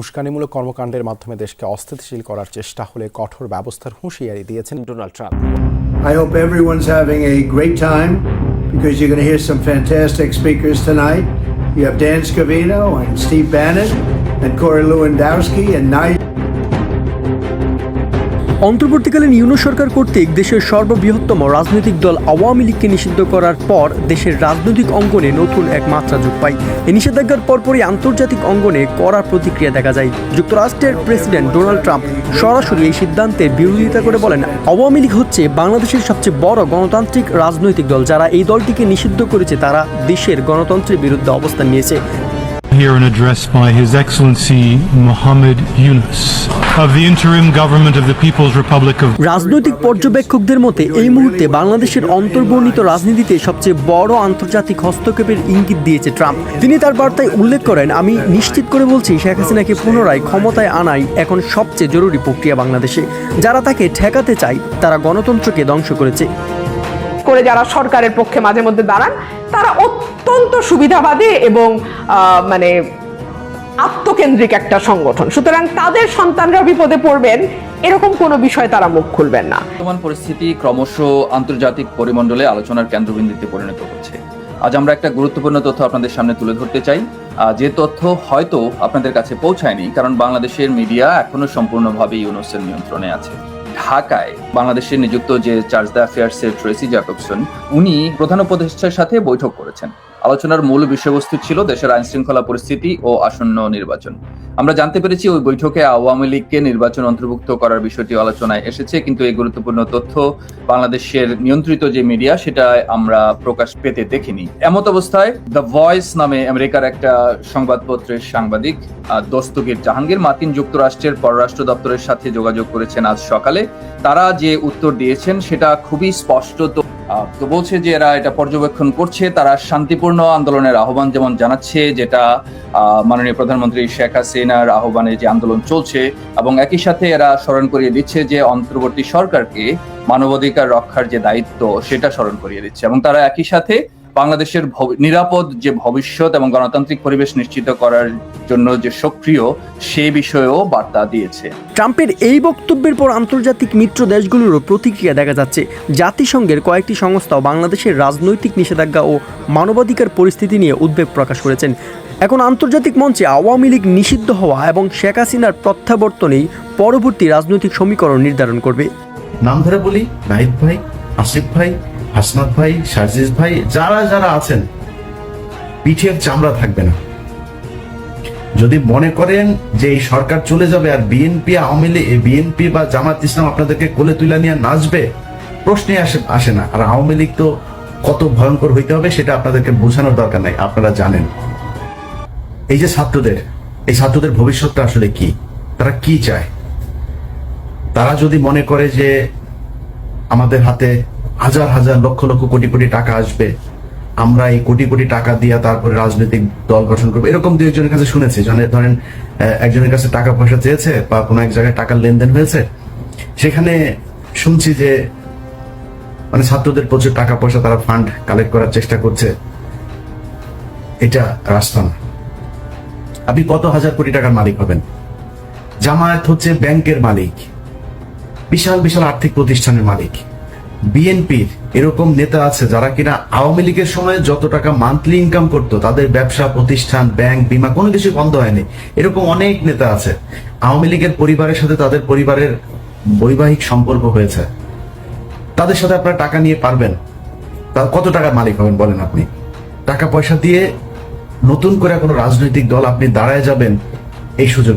উস্কানিমূলক কর্মকাণ্ডের মাধ্যমে দেশকে অস্থিতিশীল করার চেষ্টা হলে কঠোর ব্যবস্থার হুঁশিয়ারি দিয়েছেন Donald Trump I hope everyone's having a great time because you're going to hear some fantastic speakers tonight. You have Dan Scavino and Steve Bannon and Corey Lewandowski and Nigel. অন্তর্বর্তীকালীন ইউনো সরকার কর্তৃক দেশের সর্ববৃহত্তম রাজনৈতিক দল আওয়ামী লীগকে নিষিদ্ধ করার পর দেশের রাজনৈতিক অঙ্গনে নতুন এক মাত্রা যোগ পায়। এই নিষেধাজ্ঞার পরপরই আন্তর্জাতিক অঙ্গনে কড়া প্রতিক্রিয়া দেখা যায়। যুক্তরাষ্ট্রের প্রেসিডেন্ট ডোনাল্ড ট্রাম্প সরাসরি এই সিদ্ধান্তের বিরোধিতা করে বলেন, আওয়ামী লীগ হচ্ছে বাংলাদেশের সবচেয়ে বড় গণতান্ত্রিক রাজনৈতিক দল। যারা এই দলটিকে নিষিদ্ধ করেছে, তারা দেশের গণতন্ত্রের বিরুদ্ধে অবস্থান নিয়েছে। Here an address by His Excellency Mohammed Yunus of the interim government of the People's Republic of রাজনৈতিক পর্যবেক্ষকদের মতে এই মুহূর্তে বাংলাদেশের অন্তর্বর্ণিত রাজনীতিতে সবচেয়ে বড় আন্তর্জাতিক হস্তক্ষেপের ইঙ্গিত দিয়েছে ট্রাম্প। তিনি তার বার্তায় উল্লেখ করেন আমি নিশ্চিত করে বলছি শেখ হাসিনাকে পুনরায় ক্ষমতায় আনাই এখন সবচেয়ে জরুরি প্রক্রিয়া বাংলাদেশে। যারা তাকে ঠেকাতে চায় তারা গণতন্ত্রকে ধ্বংস করেছে। করে যারা সরকারের পক্ষে মাঝে মধ্যে দাঁড়ান তারা অত্যন্ত সুবিধাবাদী এবং মানে আত্মকেন্দ্রিক একটা সংগঠন। সুতরাং তাদের সন্তানরা বিপদে পড়বেন, এরকম কোনো বিষয় তারা মুখ খুলবেন না। বর্তমান পরিস্থিতি ক্রমশ আন্তর্জাতিক পরিমণ্ডলে আলোচনার কেন্দ্রবিন্দুতে পরিণত হচ্ছে। আজ আমরা একটা গুরুত্বপূর্ণ তথ্য আপনাদের সামনে তুলে ধরতে চাই। যে তথ্য হয়তো আপনাদের কাছে পৌঁছায়নি, কারণ বাংলাদেশের মিডিয়া এখনও সম্পূর্ণভাবে ইউনুসের নিয়ন্ত্রণে আছে। ঢাকায় বাংলাদেশের নিযুক্ত যে চার্জ দ্য অ্যাফেয়ার্স এর ট্রেসি জ্যাকবসন, উনি প্রধান উপদেষ্টার সাথে বৈঠক করেছেন। আলোচনার মূল বিষয়বস্তু ছিল দেশের আইন শৃঙ্খলা পরিস্থিতি ও আসন্ন নির্বাচন। আমরা জানতে পেরেছি ওই বৈঠকে আওয়ামী লীগকে নির্বাচন অন্তর্ভুক্ত করার বিষয়টি আলোচনায় এসেছে, কিন্তু এই গুরুত্বপূর্ণ তথ্য বাংলাদেশের নিয়ন্ত্রিত যে মিডিয়া সেটা আমরা প্রকাশ পেতে দেখিনি। এমত অবস্থায় দ্য ভয়েস নামে আমেরিকার একটা সংবাদপত্রের সাংবাদিক দস্তগীর জাহাঙ্গীর মার্কিন যুক্তরাষ্ট্রের পররাষ্ট্র দপ্তরের সাথে যোগাযোগ করেছেন আজ সকালে। তারা যে উত্তর দিয়েছেন সেটা খুবই স্পষ্ট তো বলছে যে এরা এটা পর্যবেক্ষণ করছে, তারা শান্তিপূর্ণ আন্দোলনের আহ্বান যেমন জানাচ্ছে, যেটা মাননীয় প্রধানমন্ত্রী শেখ হাসিনার আহ্বানে যে আন্দোলন চলছে, এবং একই সাথে এরা স্মরণ করিয়ে দিচ্ছে যে অন্তর্বর্তী সরকারকে মানবাধিকার রক্ষার যে দায়িত্ব, সেটা স্মরণ করিয়ে দিচ্ছে। এবং তারা একই সাথে বাংলাদেশের নিরাপদ যে ভবিষ্যৎ এবং গণতান্ত্রিক পরিবেশ নিশ্চিত করার জন্য যে সক্রিয় সে বিষয়েও বার্তা দিয়েছে। ট্রাম্পের এই বক্তব্যের পর আন্তর্জাতিক মিত্র দেশগুলোরও প্রতিক্রিয়া দেখা যাচ্ছে। জাতিসংঘের কয়েকটি সংস্থাও বাংলাদেশের রাজনৈতিক নিষেধাজ্ঞা ও মানবাধিকার পরিস্থিতি নিয়ে উদ্বেগ প্রকাশ করেছেন। এখন আন্তর্জাতিক মঞ্চে আওয়ামী লীগ নিষিদ্ধ হওয়া এবং শেখ হাসিনার প্রত্যাবর্তনেই পরবর্তী রাজনৈতিক সমীকরণ নির্ধারণ করবে। নাম ধরে বলি নাহিদ ভাই আসিফ ভাই হাসনাত ভাই, সার্জিস ভাই, যারা যারা আছেন, পিঠের চামড়া থাকবে না। যদি মনে করেন যে এই সরকার চলে যাবে আর বিএনপি, আওয়ামী লীগ বিএনপি বা জামাত ইসলাম আপনাদেরকে কোলে তুলে নিয়ে নাচবে, প্রশ্নে আসে আসে না। আর আওয়ামী লীগ তো কত ভয়ঙ্কর হইতে হবে সেটা আপনাদেরকে বোঝানোর দরকার নাই, আপনারা জানেন। এই যে ছাত্রদের, এই ছাত্রদের ভবিষ্যৎটা আসলে কি? তারা কি চায়? তারা যদি মনে করে যে আমাদের হাতে হাজার হাজার লক্ষ লক্ষ কোটি কোটি টাকা আসবে। আমরা এই কোটি কোটি টাকা দিয়ে তারপরে রাজনৈতিক দল গঠন করব। এরকম দু একজনের কাছে শুনেছি। ধরেন একজনের কাছে টাকা পয়সা চেয়েছে বা কোনো এক জায়গায় টাকার লেনদেন হয়েছে। সেখানে শুনছি যে মানে ছাত্রদের প্রচুর টাকা পয়সা তারা ফান্ড কালেক্ট করার চেষ্টা করছে। এটা রাস্তা না। আপনি কত হাজার কোটি টাকার মালিক হবেন? জামায়াত হচ্ছে ব্যাংকের মালিক। বিশাল বিশাল আর্থিক প্রতিষ্ঠানের মালিক। বিএনপির এরকম নেতা আছে যারা কিনা আওয়ামী লীগের সময় যত টাকা মান্থলি ইনকাম করতো, তাদের ব্যবসা, প্রতিষ্ঠান ব্যাংক বিমা কোনো কিছু বন্ধ হয়নি। এরকম অনেক নেতা আছে। আওয়ামী লীগের পরিবারের সাথে তাদের পরিবারের বৈবাহিক সম্পর্ক হয়েছে। তাদের সাথে আপনারা টাকা নিয়ে পারবেন। কত টাকার মালিক হবেন বলেন আপনি? টাকা পয়সা দিয়ে নতুন করে কোনো রাজনৈতিক দল আপনি দাঁড়ায় যাবেন, এই সুযোগ